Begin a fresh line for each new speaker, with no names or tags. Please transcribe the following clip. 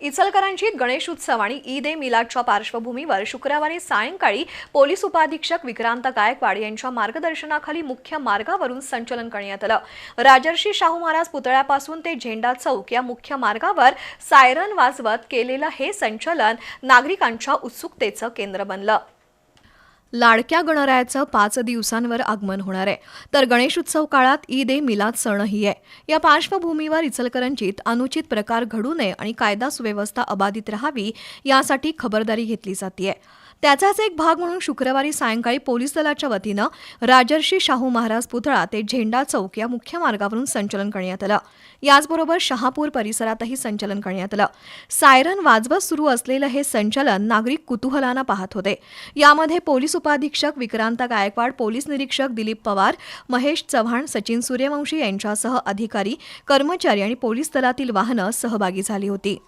इचलकरांची गणेश उत्सव आणि ईद ए मिलादच्या पार्श्वभूमीवर शुक्रवारी सायंकाळी पोलीस उपाधीक्षक विक्रांत गायकवाड यांच्या मार्गदर्शनाखाली मुख्य मार्गावरून संचलन करण्यात आलं. राजर्षी शाहू महाराज पुतळ्यापासून ते झेंडा चौक या मुख्य मार्गावर सायरन वाजवत केलेलं हे संचलन नागरिकांच्या उत्सुकतेचं केंद्र बनलं. लाडक्या गणरायाचं पाच दिवसांवर आगमन होणार आहे. तर गणेशोत्सव काळात ईद ए मिलाद सणही आहे. या पार्श्वभूमीवर इचलकरंजीत अनुचित प्रकार घडू नये आणि कायदा सुव्यवस्था अबाधित राहावी यासाठी खबरदारी घेतली जाते त्याचाच एक भाग म्हणून शुक्रवारी सायंकाळी पोलीस दलाच्या वतीनं राजर्षी शाहू महाराज पुतळा ते झेंडा चौक या मुख्य मार्गावरून संचलन करण्यात आलं. याचबरोबर शहापूर परिसरातही संचलन करण्यात आलं. सायरन वाजवत सुरू असलेलं हे संचलन नागरिक कुतूहलानं पाहत होते. यामध्ये पोलीस उपाधीक्षक विक्रांत गायकवाड पोलीस निरीक्षक दिलीप पवार महेश चव्हाण सचिन सूर्यवंशी यांच्यासह अधिकारी कर्मचारी आणि पोलीस दलातील वाहनं सहभागी झाली होती.